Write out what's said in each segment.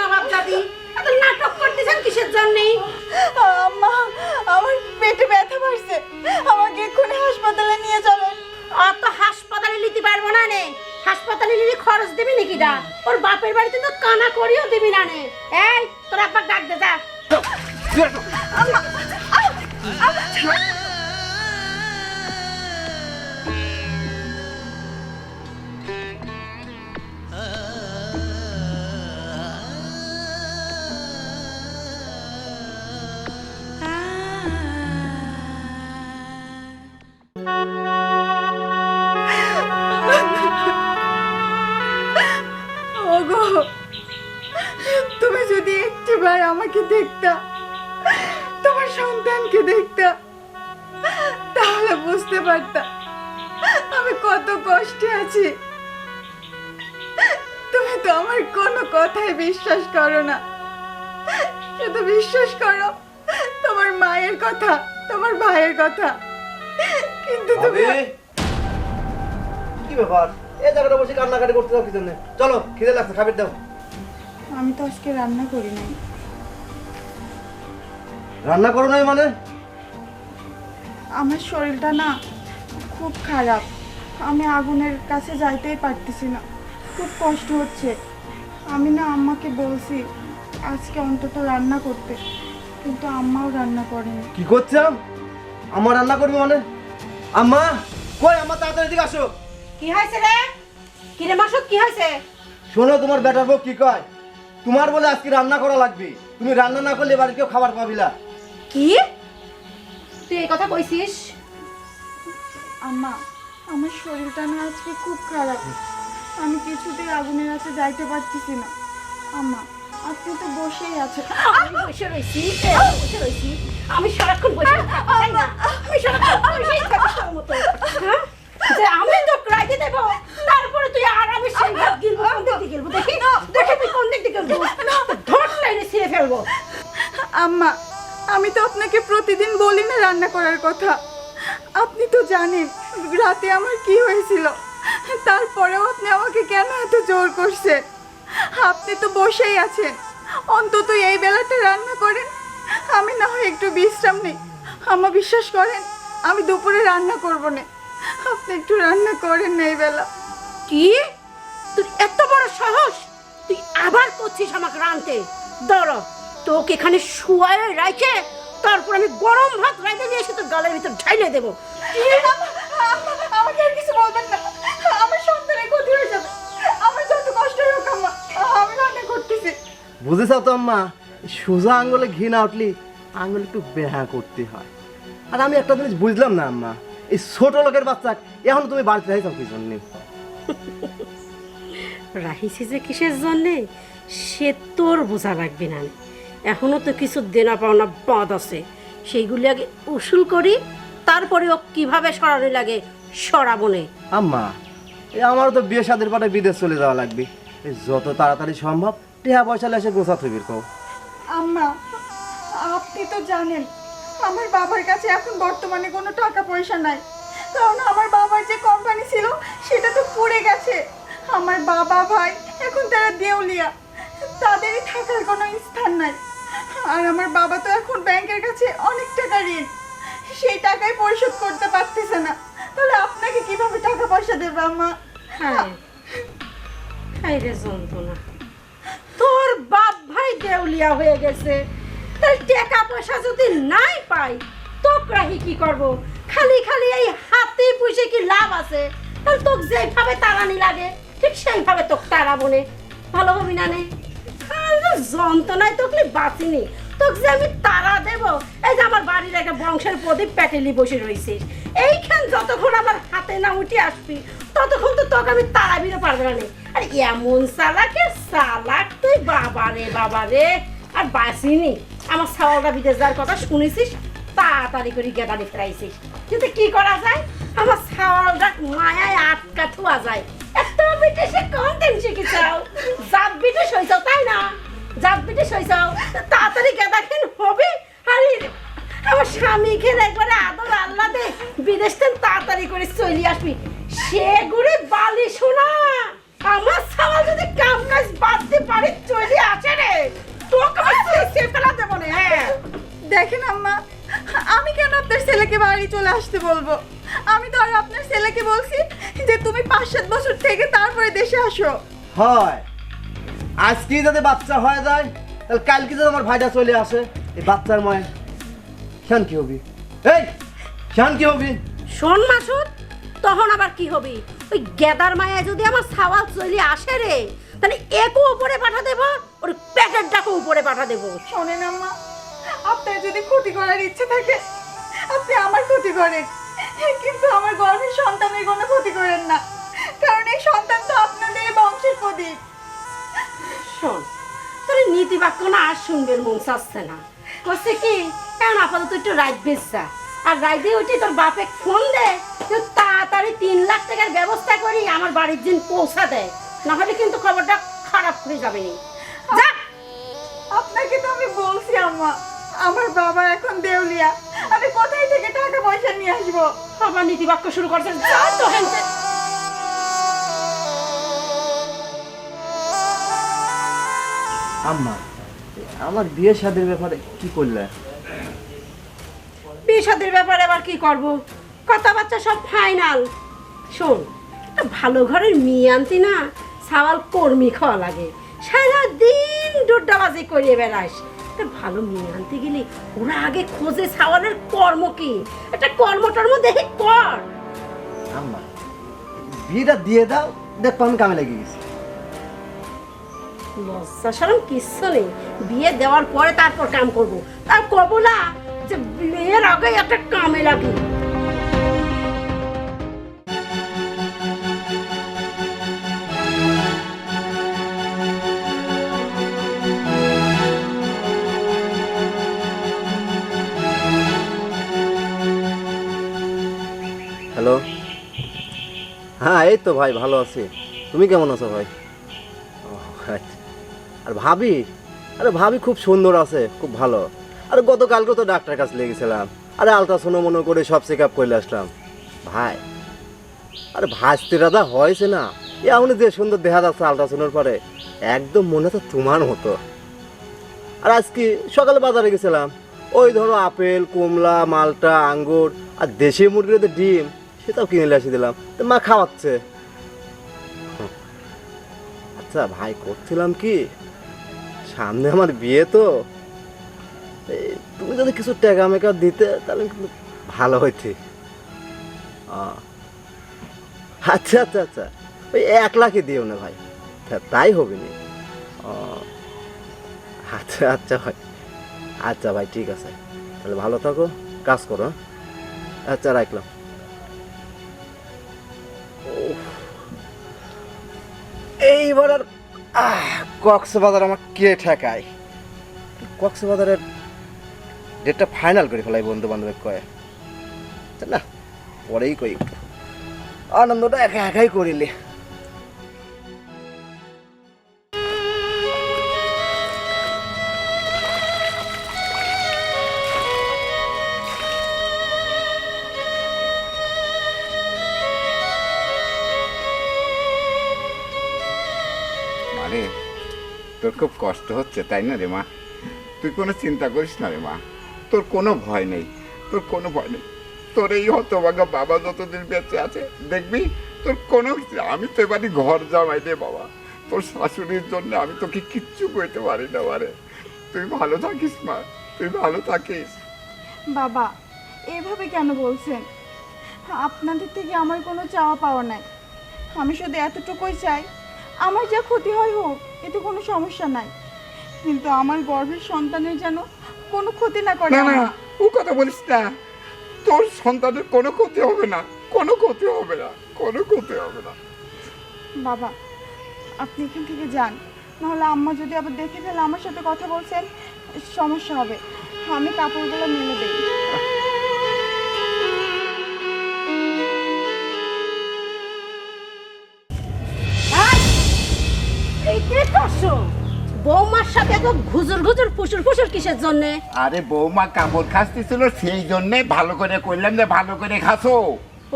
নবাব দাদি? এত নাটক করতেছেন কিসের জন্যে? আম্মা আমার পেটে ব্যথা পারছে আমাকে এক্ষুনি হাসপাতালে নিয়ে চলেন অত হাসপাতালে নিতে পারব না নে। হাসপাতালে নিলে খরচ দিবি নাকি দা? ওর বাপের বাড়িতে তো কানা করিও দিবি না নে। এই তোর আব্বা ডাক দে যা। ওগো সন্তানকে দেখতা। তাহলে বুঝতে পারতা আমি কত কষ্টে আছি। তুমি তো আমার কোনো কথায় বিশ্বাস করো না। শুধু বিশ্বাস করো তোমার মায়ের কথা তোমার ভাইয়ের কথা। কিন্তু তুমি কি ব্যাপার? এই জায়গাটা বসে কান্নাকাটি করতে দাও কি জন্য? চলো খিদে লাগছে খাবার দাও। আমি তো আজকে রান্না করি নাই। রান্না করো নাই মানে? আমার শরীরটা না খুব খারাপ। আমি আগুনের কাছে যাইতেই পারতেছি না। খুব কষ্ট হচ্ছে। আমি না আম্মাকে বলছি আজকে অন্তত রান্না করতে। কিন্তু আম্মাও রান্না করেনি। কি করছাম আমার রান্না করবি মানে? আম্মা কই আমার তাড়াতাড়ি দিকে আসো। কি হয়েছে রে? কিরে মাসুদ কি হয়েছে? শোনো তোমার বেটার বউ কি কয়? তোমার বলে আজকে রান্না করা লাগবে। তুমি রান্না না করলে বাড়ি কেউ খাবার পাবি না। কি? তুই এই কথা কইছিস? আম্মা আমার শরীরটা না আজকে খুব খারাপ। আমি কিছুতেই আগুনের কাছে যাইতে পারতেছি না। আম্মা আপনি তো বসেই আছেন। আমি বসে রয়েছি আমি বসে রয়েছি আমি সারাক্ষণ বসে আমি সারাক্ষণ বসেই থাকি তোর মতো। হ্যাঁ? যে আমি তো রাইতে দেব তারপরে তুই আরামে সেই ভাত গিলবো কোন দিক গিলবো? দেখি দেখি তুই কোন দিক গিলবো। ধর লাইনে ছিঁড়ে ফেলব। আম্মা আমি তো আপনাকে প্রতিদিন বলি না রান্না করার কথা। আপনি তো জানেন, রাতে আমার কি হয়েছিল। তারপরেও আপনি আমাকে কেন এত জোর করছেন? আপনি তো বসেই আছেন। অন্তত এই বেলাটা রান্না করেন। আমি না হয় একটু বিশ্রাম নেই। আমা বিশ্বাস করেন, আমি দুপুরে রান্না করব না। আপনি একটু রান্না করেন না এই বেলা। কি? তুই এত বড় সাহস? তুই আবার করছিস আমাকে রানতে ধরো তোকে এখানে শুয়ায় রাখে তারপর আমি গরম ভাত রাইতে নিয়ে এসে তোর গালের ভিতর ঢাইলে দেবো। আমাকে আর কিছু বলবেন না। আমার সন্তানের ক্ষতি হয়ে যাবে। আমার যত কষ্ট হোক আম্মা আমি রান্না করতেছি। বুঝেছ তো আম্মা? সোজা আঙ্গুলে ঘি না উঠলি আঙ্গুল একটু বেহা করতে হয়। আর আমি একটা জিনিস বুঝলাম না আম্মা। এই ছোট লোকের বাচ্চা এখন তুমি বাড়িতে রাইছো কি জন্যে? রাহিছি যে কিসের জন্যে? সে তোর বোঝা লাগবে না। এখনও তো কিছু দেনা পাওনা বাঁধ আছে। সেইগুলি আগে উসুল করি তারপরে ও কীভাবে সরানো লাগে সরাবো নে। আম্মা এই আমারও তো বিয়ে সাদের পাটে বিদেশ চলে যাওয়া লাগবে। এই যত তাড়াতাড়ি সম্ভব টেহা পয়সা এসে গোছা থবির কও। আম্মা আপনি তো জানেন আমার বাবার কাছে এখন বর্তমানে কোনো টাকা পয়সা নাই। কারণ আমার বাবার যে কোম্পানি ছিল সেটা তো পুড়ে গেছে। আমার বাবা ভাই এখন তারা দেউলিয়া। তাদেরই থাকার কোনো স্থান নাই। আর আমার বাবা তো এখন ব্যাংকের কাছে অনেক টাকা ঋণ। সেই টাকাই পরিশোধ করতে পারতেছে না। তাহলে আপনাকে কীভাবে টাকা পয়সা দেবে আম্মা? হায়। রে যন্ত্রণা। তোর বাপ ভাই দেউলিয়া হয়ে গেছে। তাই টাকা পয়সা যদি নাই পাই তোকরাহি কি করব? খালি খালি এই হাতে পুষে কি লাভ আছে? তাহলে তোকে যেভাবে তাড়ানি লাগে ঠিক সেইভাবে তোকে তাড়াবো নে। ভালো হবি না নে? আরে যন্ত্রণায় তোকে বাঁচিনি। তোকে যে আমি তারা দেব, এই যে আমার বাড়ির একটা বংশের প্রদীপ প্যাটেলি বসে রয়েছিস এইখান যতক্ষণ আমার হাতে না উঠে আসবি, ততক্ষণ তো তোকে আমি তাড়াবিরও পারব না। আর এমন সালাকে, সালাক তুই বাবা রে বাবা রে। আর বাসিনি আমার সাওয়ালটা বিদেশ যাওয়ার কথা শুনেছিস? তাড়াতাড়ি করে গেদানি ফেরাইছিস কিন্তু কি করা যায়? আমার সাওয়ালটা মায়ায় আটকা থুয়া যায়। এত বিদেশে কম দিন শিখেছাও। জাত বিদেশ হয়েছ তাই না? জাত বিদেশ হয়েছ তাড়াতাড়ি গেদাখিন হবে আরে আমার স্বামীকে একবারে আদর তাড়াতাড়ি করে চলে আসবি। সে বালি শোনা আমার সাওয়াল যদি কাম কাজ বাঁধতে পারে, চলে আসে রে। কুচিয়ে ফেলা দেবো না হ্যাঁ। দেখেন আম্মা, আমি কেন আপনার ছেলেকে বাড়ি চলে আসতে বলব? আমি তো আর আপনার ছেলেকে বলছি যে তুমি পাঁচ সাত বছর থেকে তারপরে দেশে আসো। হয়। আজকে যাতে বাচ্চা হয়ে যায় তাহলে কালকে যদি আমার ভাইটা চলে আসে এই বাচ্চার ময় শান কি হবি? এই শান কি হবি? শোন মাসুদ তখন আবার কি হবি? ওই গেদার মায়া যদি আমার সাওয়াল চলে আসে রে তাহলে একও উপরে পাঠা দেবো ওর পেটের ডাকও উপরে পাঠা দেবো। শোনেন আম্মা আপনার যদি ক্ষতি করার ইচ্ছে থাকে আপনি আমার ক্ষতি করেন। কিন্তু আমার গর্ভের সন্তানের কোনো ক্ষতি করেন না। কারণ এই সন্তান তো আপনাদের বংশের প্রদীপ। শোন তোর নীতি বাক্য না আর মন চাচ্ছে না। করছে কি এখন আপাতত একটু রাইট বেচা। আর রাইতে ওইটি তোর বাপে ফোন দে তুই তাড়াতাড়ি তিন লাখ টাকার ব্যবস্থা করি আমার বাড়ির দিন পৌঁছা দেয় না হলে কিন্তু খবরটা খারাপ হয়ে যাবে। যা! আপনাকে তো আমি বলছি আম্মা। আমার বাবা এখন দেউলিয়া। আমি কোথায় থেকে টাকা পয়সা নিয়ে আসব? আবার নীতি বাক্য শুরু করছে যা তো হেনতে। আম্মা আমার বিয়ে শাদীর ব্যাপারে কি করলে? বিয়ে বিশাদের ব্যাপারে আবার কি করব? কথাবার্তা সব ফাইনাল। শোন একটা ভালো ঘরের মেয়ে আনতি না সাওয়াল কর্মী খাওয়া লাগে। সারা দিন ডোড্ডাবাজি করিয়ে বেড়াস। একটা ভালো মেয়ে আনতে গেলে ওরা আগে খোঁজে সাওয়ালের কর্ম কি? একটা কর্ম টর্ম দেখে কর আম্মা বিয়েটা দিয়ে দাও দেখ পান কামে লেগে গেছে। লজ্জা সরম কিচ্ছু নেই। বিয়ে দেওয়ার পরে তারপর কাম করব। তার কব না যে বিয়ের আগে একটা কামে লাগে। এই তো ভাই, ভালো আছি। তুমি কেমন আছো ভাই। আর ভাবি? আরে ভাবি খুব সুন্দর আছে, খুব ভালো। আরে গতকালকে তো ডাক্তার কাছে লেগেছিলাম। আরে আলট্রাসোনো মনে করে সব চেক আপ করে আসলাম। ভাই, আরে ভাসতে দাদা হয়েছে না এমন যে সুন্দর দেখা যাচ্ছে আলট্রাসোনোর পরে। একদম মনে তো তোমার মতো। আর আজকে সকালে বাজারে গেছিলাম। ওই ধরো আপেল কমলা মালটা, আঙ্গুর আর দেশি মুরগির ডিম। সেটাও কিনে এসে দিলাম। তো মা খাওয়াচ্ছে। আচ্ছা ভাই, করছিলাম কি? সামনে আমার বিয়ে তো। তুমি যদি কিছু টাকা মেকা দিতে, তাহলে কিন্তু ভালো হইতে। আচ্ছা আচ্ছা আচ্ছা। ওই এক লাখই দিও না ভাই। তাই হবে নি। আচ্ছা আচ্ছা ভাই। আচ্ছা ভাই, ঠিক আছে। তাহলে ভালো থাকো। কাজ করো হ্যাঁ? আচ্ছা রাখলাম। এইবার আর কক্সবাজার আমার কে ঠেকায়? কক্সবাজারের ডেটটা ফাইনাল করে ফেলাই বন্ধু বান্ধবের কয়ে। না, পরেই কই। আনন্দটা একা একাই করিলে। খুব কষ্ট হচ্ছে, তাই না রে মা? তুই কোনো চিন্তা করিস না রে মা। তোর কোনো ভয় নেই, তোর কোনো ভয় নেই। তোর এই হতভাগা বাবা যতদিন বেঁচে আছে, দেখবি তোর কোনো আমি তো এবারই ঘর জামাই রে বাবা। তোর শাশুড়ির জন্য আমি তোকে কিচ্ছু করতে পারি না মারে। তুই ভালো থাকিস মা, তুই ভালো থাকিস। বাবা, এভাবে কেন বলছেন? আপনাদের থেকে আমার কোনো চাওয়া পাওয়া নাই। আমি শুধু এতটুকুই চাই আমার যা ক্ষতি হয় হোক এতে কোনো সমস্যা নাই। কিন্তু আমার গর্ভের সন্তানের যেন কোনো ক্ষতি না করে না না। ও কথা বলিস না। তোর সন্তানের কোনো ক্ষতি হবে না কোনো ক্ষতি হবে না কোনো ক্ষতি হবে না। বাবা আপনি এখান থেকে যান। নাহলে আম্মা যদি আবার দেখে ফেলে আমার সাথে কথা বলছেন সমস্যা হবে। আমি কাপড়গুলো মেলে দিই। বৌমার সাথে তো ঘুজুর ঘুজুর ফুসুর ফুসুর কিসের জন্যে? আরে বৌমা কাপড় খাসতেছিল সেই জন্যে ভালো করে কইলাম যে ভালো করে খাসো।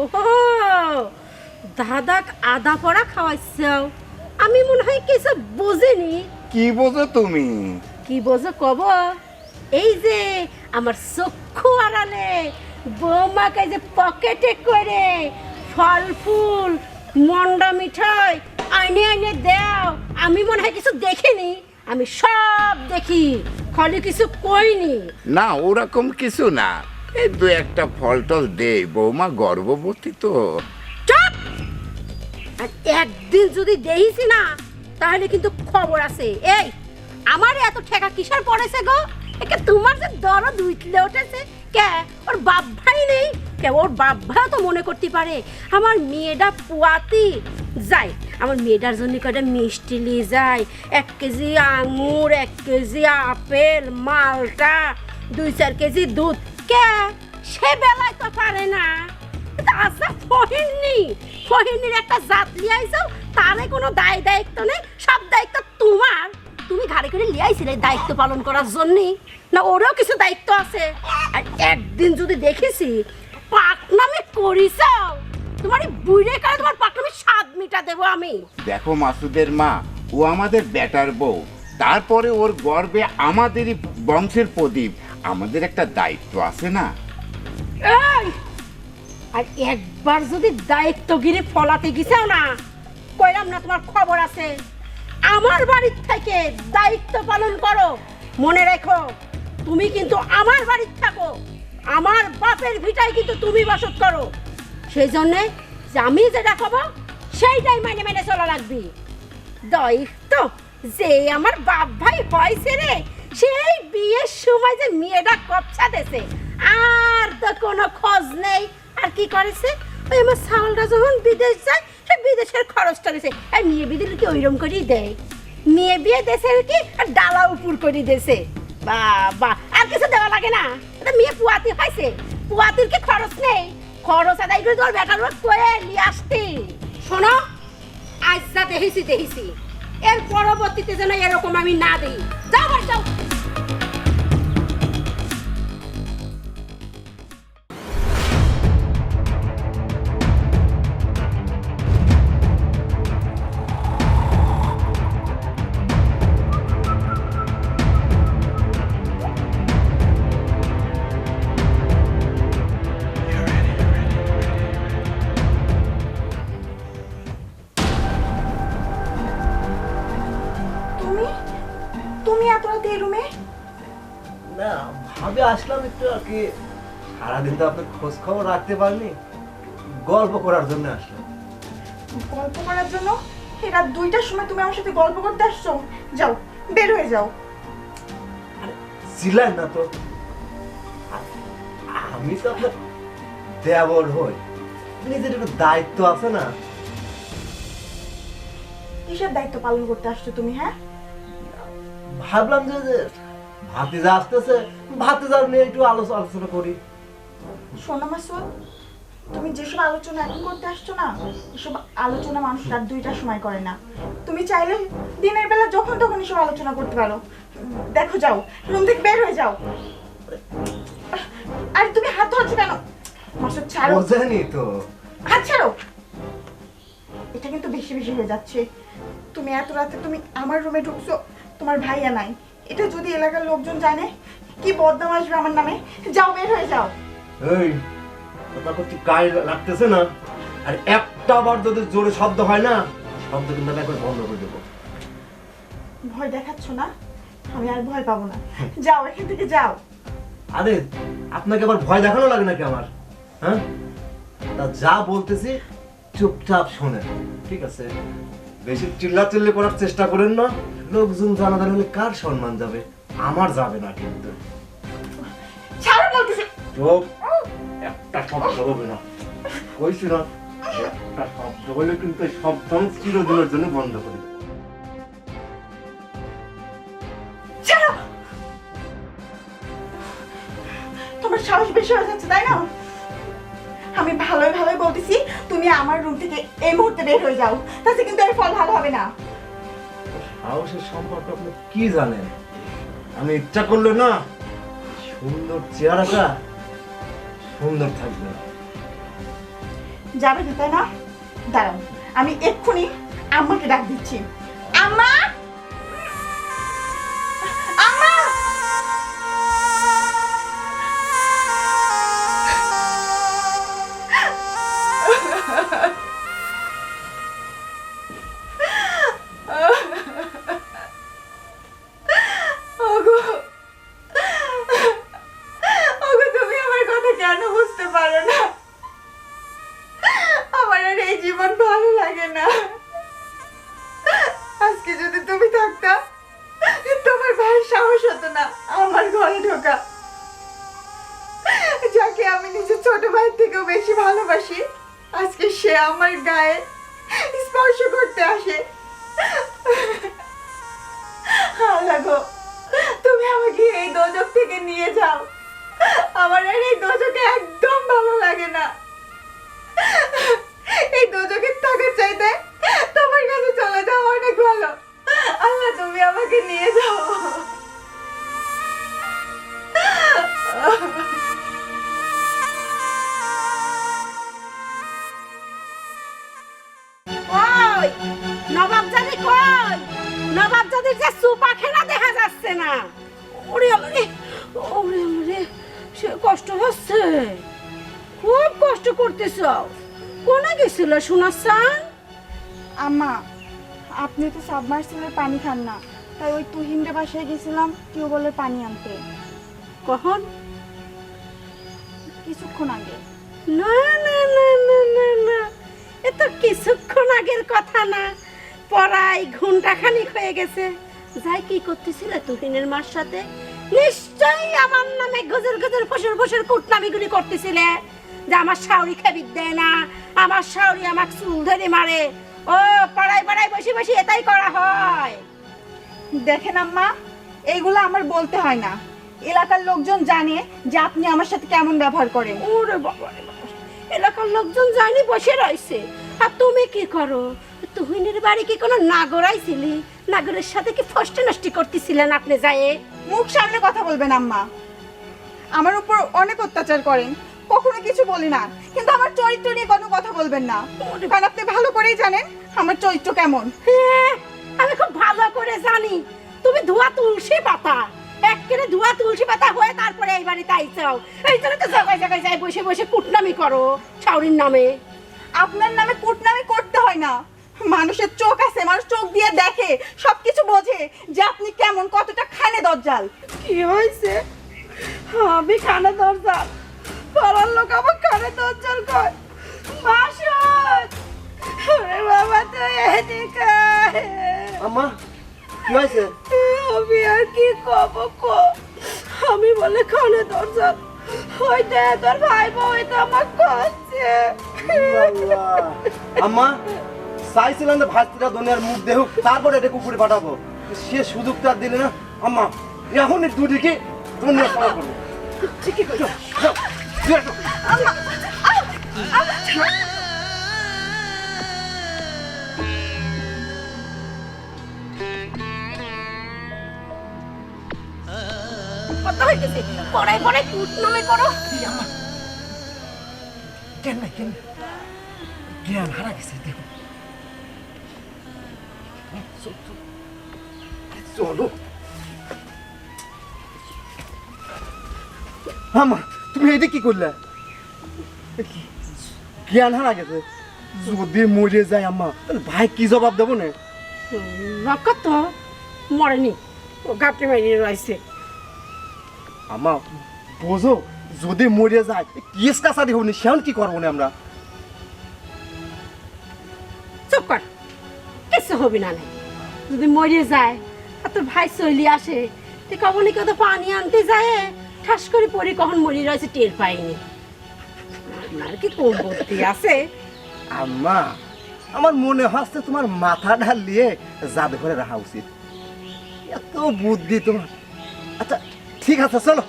ওহো দাদাক আদা পড়া খাওয়াইছাও। আমি মনে হয় কিছু বুঝিনি। কি বোঝো তুমি? কি বোঝো কব? এই যে আমার চক্ষু আড়ালে বৌমাকে যে পকেটে করে ফল ফুল মন্ডা মিঠাই আইনে আইনে দাও। আমি মনে হয় কিছু দেখিনি। আমি সব দেখি। খালি কিছু কইনি। না ওরকম কিছু না। এই দু একটা ফল টল দে বৌমা গর্ভবতী তো। চুপ! আর একদিন যদি দেখিস না তাহলে কিন্তু খবর আছে। এই আমার এত ঠেকা কিসের পড়েছে গো? একে তোমার যে দরদ উঠলে উঠেছে কে? ওর বাপ ভাই নেই? কে, ওর বাপ ভাইও তো মনে করতে পারে। আমার মেয়েটা পুয়াতি। যাই, আমার মেয়েটার জন্য কটা মিষ্টি নিয়ে যায় এক কেজি আঙুর, এক কেজি আপেল, মালটা, দুই চার কেজি দুধ। কে? সে বেলায় তো পারে না। আচ্ছা ফহিনী ফহিনীর একটা জাত লিয়াইছো তারে কোনো দায় দায়িত্ব নেই, সব দায়িত্ব তোমার। তুমি ঘাড়ে করে লিয়াইছিলে দায়িত্ব পালন করার জন্য। না ওরও কিছু দায়িত্ব আছে। আর একদিন যদি দেখেছি পাকনামি করিস তোমার এই বুড়ে কালে তোমার পাকনামি স্বাদ মিটা দেবো আমি। দেখো মাসুদের মা ও আমাদের বেটার বউ। তারপরে ওর গর্বে আমাদেরই বংশের প্রদীপ। আমাদের একটা দায়িত্ব আছে না? এই! আর একবার যদি দায়িত্ব দায়িত্বগিরি ফলাতে গেছেও না কইলাম না তোমার খবর আছে। আমার বাড়ির থেকে দায়িত্ব পালন করো। মনে রেখো, তুমি কিন্তু আমার বাড়ির থাকো। আমার বাপের ভিটায় কিন্তু তুমি বসত করো। সেই জন্যে আমি যেটা খাব সেইটাই মানে মেনে চলা লাগবি। দায়িত্ব যে আমার বাপ ভাই হয়েছে রে, সেই বিয়ের সময় যে মেয়েটা কপছা দেছে, আর তো কোনো খোঁজ নেই। আর কি করেছে? ওই আমার সাউলটা যখন বিদেশ যায় বিদেশের খরচটা দিছে। আর মেয়ে বিয়ে কি ওইরকম করেই দেয়? মেয়ে বিয়ে দেশে কি, আর ডালা উপর করে দেছে। বাবা, আর কিছু দেওয়া লাগে না। মেয়ে পুয়াতি হয়েছে। পুয়াতির কি খরচ নেই? খরচ আদায় করে তোর বেটার কয়ে নিয়ে আসতি। শোনো, আজ দেখিছি দেখিছি। এর পরবর্তীতে যেন এরকম আমি না দিই। যাও যাও। আসলাম একটু আর কি সারাদিন তো আপনার খোঁজ খবর রাখতে পারিনি? গল্প করার জন্য আসলাম। গল্প করার জন্য? এই রাত দুইটার সময় তুমি আমার সাথে গল্প করতে আসছো? যাও বের হয়ে যাও। ছিলেন না তো। আমি তো আপনার দেবর হই। নিজের একটু দায়িত্ব আছে না? কিসের দায়িত্ব পালন করতে আসছো তুমি হ্যাঁ? ভাবলাম যে ভাতিজা আসতেছে ভাতিজা নিয়ে একটু আলোচনা করি। শোনো মাসুদ তুমি যেসব আলোচনা এখন করতে আসছো না এসব আলোচনা মানুষ রাত দুইটার সময় করে না। তুমি চাইলে দিনের বেলা যখন তখন এসব আলোচনা করতে পারো। দেখো যাও রুম থেকে বের হয়ে যাও। আরে তুমি হাত ধরছো কেন? মাসুদ ছাড়ো। বোঝেনি তো। হাত ছাড়ো। এটা কিন্তু বেশি বেশি হয়ে যাচ্ছে। তুমি এত রাতে তুমি আমার রুমে ঢুকছো তোমার ভাইয়া নাই। এটা যদি এলাকার লোকজন জানে কি বদনাম আসবে আমার নামে? যাও বের হয়ে যাও। এই কথা করছি গায়ে লাগতেছে না। আর একটা বার যদি জোরে শব্দ হয় না শব্দ কিন্তু আমি একবার বন্ধ করে দেবো। ভয় দেখাচ্ছ না? আমি আর ভয় পাবো না। যাও এখান থেকে যাও। আরে আপনাকে আবার ভয় দেখানো লাগে নাকি আমার? হ্যাঁ? তা যা বলতেছি চুপচাপ শোনেন। ঠিক আছে? বেশি চিল্লা চিল্লি করার চেষ্টা করেন না। লোকজন জানাজানি হলে কার সম্মান যাবে? আমার যাবে না কিন্তু। ছাড়ো বলতেছি। চুপ। একটা শব্দ হবে না। কইছি না একটা শব্দ হলে কিন্তু শব্দ চিরদিনের জন্য বন্ধ করে দেবো। তোমার সাহস বেশি হয়ে যাচ্ছে তাই না? আমি ভালোই ভালোই বলতেছি তুমি আমার রুম থেকে এই মুহূর্তে বের হয়ে যাও। তাতে কিন্তু এর ফল ভালো হবে না। সাহসের সম্পর্কে আপনি কি জানেন? আমি ইচ্ছা করলে না সুন্দর চেহারাটা সুন্দর থাকবে। যাবে তো তাই না? দাঁড়াও আমি এক্ষুনি আম্মাকে ডাক দিচ্ছি। আম্মা আম্মা! খান না। তাই ওই তুহিনদের বাসায় গেছিলাম, টিউবওয়েলের পানি আনতে। কখন? কিছুক্ষণ আগে। না না না না না না। এ তো কিছুক্ষণ আগের কথা না। পড়াই ঘণ্টা খানিক হয়ে গেছে। যাই কি করতেছিলে তুহিনের মার সাথে? নিশ্চয়ই আমার নামে গজর গজর ফসর ফসর কুটনামিগুলি করতেছিলে। যে আমার শাওরি খেবিত দেয় না, আমার শাওরি আমাকে চুল ধরে মারে। ও, পাড়ায় পাড়ায় বসে বসে এটাই করা হয়। দেখেন আম্মা এইগুলো আমার বলতে হয় না। এলাকার লোকজন জানে যে আপনি আমার সাথে কেমন ব্যবহার করেন। ওরে বাবা রে বাবা। এলাকার লোকজন যায়নি বসে রয়েছে। আর তুমি কি করো? তুহিনের বাড়ি কি কোনো নাগর আইছিলি? নাগরের সাথে কি ফষ্টে নষ্টি করতেছিলেন আপনি যায়? মুখ সামনে কথা বলবেন আম্মা। আমার উপর অনেক অত্যাচার করেন কখনো কিছু বলি না। কিন্তু আমার চরিত্র নিয়ে কোনো কথা বলবেন না। কারণ আপনি ভালো করেই জানেন আমার চরিত্র কেমন। হ্যাঁ আমি খুব ভালো করে জানি। তুমি ধোয়া তুলসী পাতা। একেবারে ধোয়া তুলসী পাতা হয়ে তারপরে এই বাড়িতে আইসাও এই জন্য তো জায়গায় জায়গায় যাই বসে বসে কুটনামি করো ছাউরির নামে। আপনার নামে কুটনামি করতে হয় না। মানুষের চোখ আছে মানুষ চোখ দিয়ে দেখে সবকিছু বোঝে যে আপনি কেমন কতটা খানে দজ্জাল। কি হয়েছে? আমি কানে দরজাল পাড়ার লোক আমার কানে দরজাল কয়। মাসুদ ওরে বাবা তুই এদিকে। আম্মা কি হয়েছে আমি আর কি কব কো? আমি বলে কানে দরজাল ওই দে তোর ভাই বউ তো আমার করছে। আম্মা চাইছিলাম যে ভাস্তিটা দুনিয়ার মুখ দেখুক তারপরে এটা কুকুরে পাঠাবো। সে সুযোগটা দিলে না আম্মা এখন দুটিকে দুনিয়া পাওয়া করব। ঠিকই কইছো পড়াই পড়াই কুটনামি করো কেন না কেন জ্ঞান হারা গেছে দেখো। চলো আমা তুমি এটা কি করলে? জ্ঞান হারা গেছে। যদি মরে যায় আম্মা তাহলে ভাই কি জবাব দেবো না? রক্ষত তো মরেনি। ও গাপটি মারি রয়েছে। আমা বোঝো যদি মরে যায় কেস কাছারি হবনি সেমন কি করব না আমরা? চুপ কর কিছু হবি না যদি মরে যায় আর তোর ভাই চলি আসে তুই কখনই কত পানি আনতে যায়? ঠাস করে পরে কখন মরে রয়েছে টের পাইনি। আপনার কি কোন বুদ্ধি আছে? আম্মা আমার মনে হচ্ছে তোমার মাথা ঢালিয়ে জাদু ঘরে রাখা উচিত। এত বুদ্ধি তোমার। আচ্ছা ঠিক আছে চলো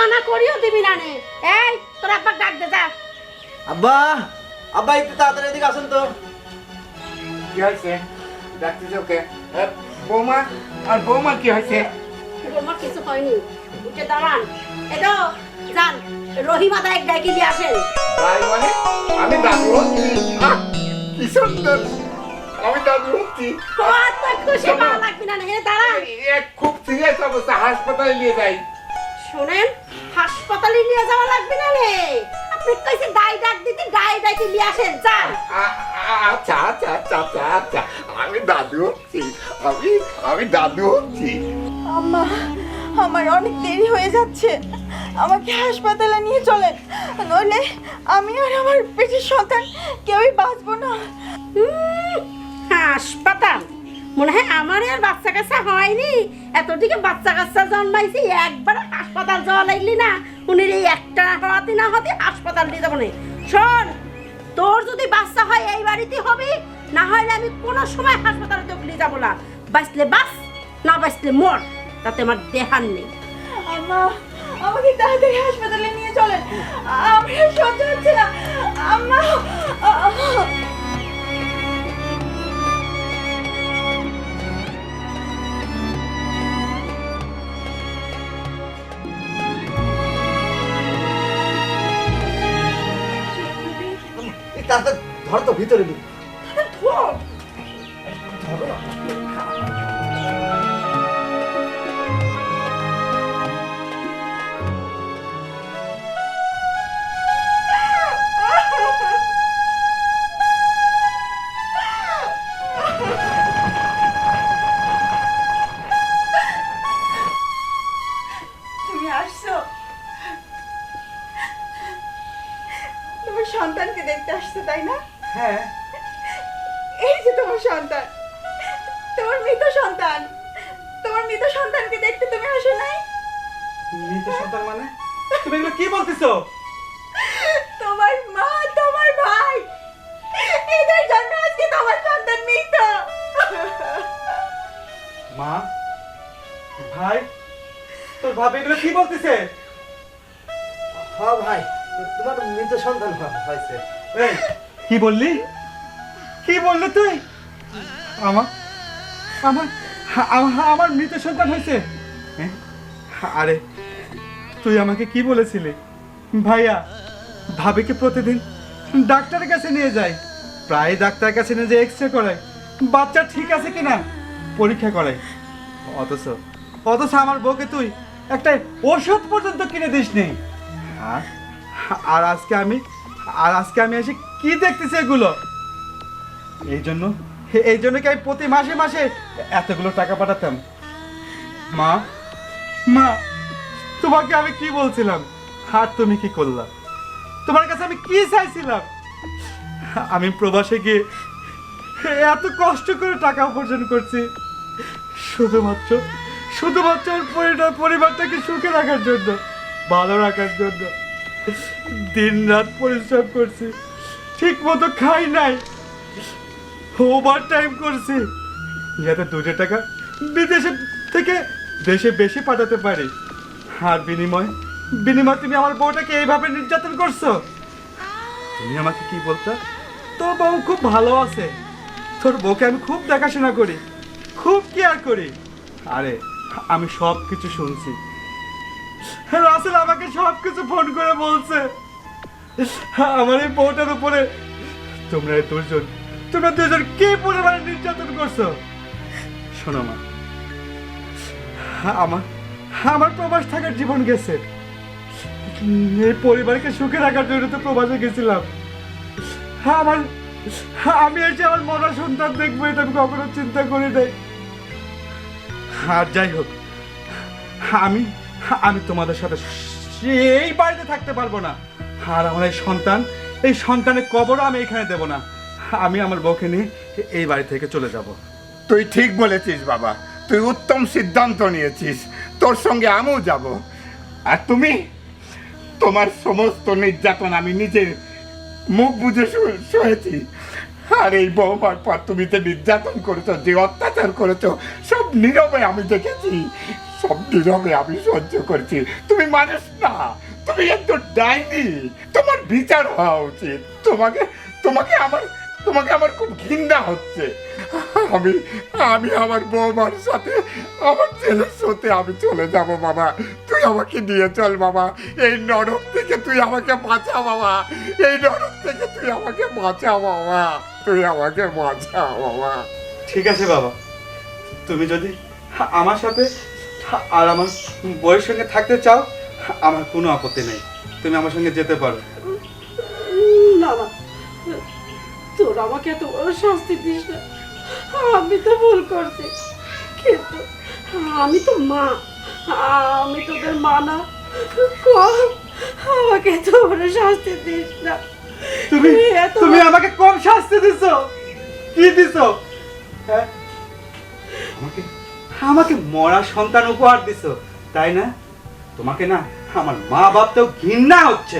কানা করিও দিবি না নে। এই তোর আব্বা ডাক দে যা। আব্বা আব্বা একটু তাড়াতাড়ি এদিকে আসুন তো। কি হয়েছে? ডাকতেছে ওকে। এ, বৌমা আর বৌমা কি হয়েছে? আমার কিছু হয়নি। উঠে দাঁড়ান। এটো যান। রহিমা দা এক গায়ে গিয়ে আসেন। তাই মানে আমি আহ, কি সুন্দর। আমি দাদু হচ্ছি। খুশি লাগবে না এখানে দাঁড়ান। খুব সিরিয়াস অবস্থা হাসপাতালে নিয়ে যাই। শোনেন হাসপাতালে নিয়ে যাওয়া লাগবে না রে? আপনি কইছে গাই ডাক দিতে গাই ডাকি নিয়ে আসেন যান। আ- আ- আচ্ছা আচ্ছা আচ্ছা আচ্ছা আচ্ছা। আমি দাদু হচ্ছি। আমি আমি দাদু হচ্ছি। আম্মা আমার অনেক দেরি হয়ে যাচ্ছে। আমাকে হাসপাতালে নিয়ে চলেন। নইলে আমি আর আমার পেটের সন্তান কেউই বাঁচবো না। হুম, হাসপাতাল? মনে হয় আমার আর বাচ্চা কাচ্চা হয়নি। এতদিকে বাচ্চা কাচ্চা জন্মাইছি একবার হাসপাতাল যাওয়া লাগলি না, উনি এই একটা হওয়াতে না হতে হাসপাতাল নিয়ে যাব শোন, তোর যদি বাচ্চা হয় এই বাড়িতে হবে, না হলে আমি কোনো সময় হাসপাতালে তোকে নিয়ে যাব না। বাঁচলে বাস না বাঁচলে মর, তাতে আমার দেহার নেই। আমাকে তাড়াতাড়ি হাসপাতালে নিয়ে চলেন। আমার সহ্য হচ্ছে না। আম্মা আ- ধরো ধর তো ভিতরে নি তুমি ভাবে এগুলো কি বলতেছে? হ্যাঁ ভাই তোমার মৃত সন্তান হয়- হয়েছে। এই কি বললি? কি বললি তুই? আমার আমার আমার আমার মৃত সন্তান হয়েছে। হ্যাঁ? আরে তুই আমাকে কি বলেছিলি? ভাইয়া ভাবিকে প্রতিদিন ডাক্তারের কাছে নিয়ে যাই প্রায় ডাক্তারের কাছে নিয়ে যে এক্স রে করায় বাচ্চা ঠিক আছে কিনা? পরীক্ষা করে। অথচ অথচ আমার বউকে তুই একটা ওষুধ পর্যন্ত কিনে দিস নেই আর আর আজকে আমি, আর আজকে আমি এসে কি দেখতেছি এগুলো? এই জন্য এই জন্য কি আমি প্রতি মাসে মাসে এতগুলো টাকা পাঠাতাম? মা মা, তোমাকে আমি কি বলছিলাম? আর তুমি কি করলা? তোমার কাছে আমি কি চাইছিলাম? আমি প্রবাসে গিয়ে এত কষ্ট করে টাকা উপার্জন করছি। শুধুমাত্র শুধুমাত্র পরিবার পরিবারটাকে সুখে রাখার জন্য, ভালো রাখার জন্য। দিন রাত পরিশ্রম করছি ঠিক মতো খাই নাই, ওভার টাইম করছি, যাতে দুটো টাকা বিদেশে থেকে দেশে বেশি পাঠাতে পারি। আর বিনিময় বিনিময় তুমি আমার বউটাকে এইভাবে নির্যাতন করছ? তুমি আমাকে কি বলতো? তোর বউ খুব ভালো আছে, তোর বউকে আমি খুব দেখাশোনা করি, খুব কেয়ার করি। আরে আমি সব কিছু শুনছি রাসেল আমাকে সব কিছু ফোন করে বলছে। আমার এই বউটার উপরে তোমরা এই দুজন তোমরা দুজন কি পরিমাণে নির্যাতন করছ? শোনো মা, আমার আমার প্রবাস থাকার জীবন গেছে। এই পরিবারকে সুখে রাখার জন্য তো প্রবাসে গেছিলাম। আমার আমি এসে আমার মরা সন্তান দেখব, এটা আমি কখনো চিন্তা করি নাই। আর যাই হোক, আমি আমি তোমাদের সাথে সেই বাড়িতে থাকতে পারব না। আর আমার এই সন্তান, এই সন্তানের কবরও আমি এখানে দেব না। আমি আমার বউকে নিয়ে এই বাড়ি থেকে চলে যাব। তুই ঠিক বলেছিস, বাবা। তুই উত্তম সিদ্ধান্ত নিয়েছিস। তোর সঙ্গে আমিও যাব। আর তুমি? তোমার সমস্ত নির্যাতন আমি নিজের মুখ বুঝে শু- সহেছি আর এই বৌমার পর তুমি যে নির্যাতন করেছ, যে অত্যাচার করেছ, সব নীরবে আমি দেখেছি। সব নীরবে আমি সহ্য করেছি। তুমি মানুষ না, তুমি একটু ডাইনি। তোমার বিচার হওয়া উচিত। তোমাকে তোমাকে আমার তোমাকে আমার খুব ঘৃণা হচ্ছে। আমি আমি আমার বৌমার সাথে আমার ছেলের সাথে আমি চলে যাব বাবা তুই আমাকে নিয়ে চল বাবা এই নরক থেকে তুই আমাকে বাঁচা বাবা এই নরক থেকে তুই আমাকে বাঁচা বাবা তুই আমাকে বাঁচা বাবা ঠিক আছে বাবা। তুমি যদি আমার সাথে আর আমার বইয়ের সঙ্গে থাকতে চাও আমার কোনো আপত্তি নেই। তুমি আমার সঙ্গে যেতে পারো। না না তোর আমাকে এত বড় শাস্তি দিস না। আমি তো ভুল করছি। কিন্তু আমি তো মা। আমি তোদের মা না। আমাকে বড় শাস্তি দিস না। তুমি তুমি আমাকে কম শাস্তি দিছো। কি দিছো? হ্যাঁ? আমাকে আমাকে মরা সন্তান উপহার দিছো তাই না? তোমাকে না আমার মা বাপতেও ঘৃণা হচ্ছে।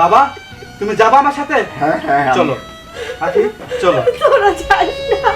বাবা তুমি যাবা আমার সাথে? হ্যাঁ হ্যাঁ চলো। আখি চলো। তোরা যাস না।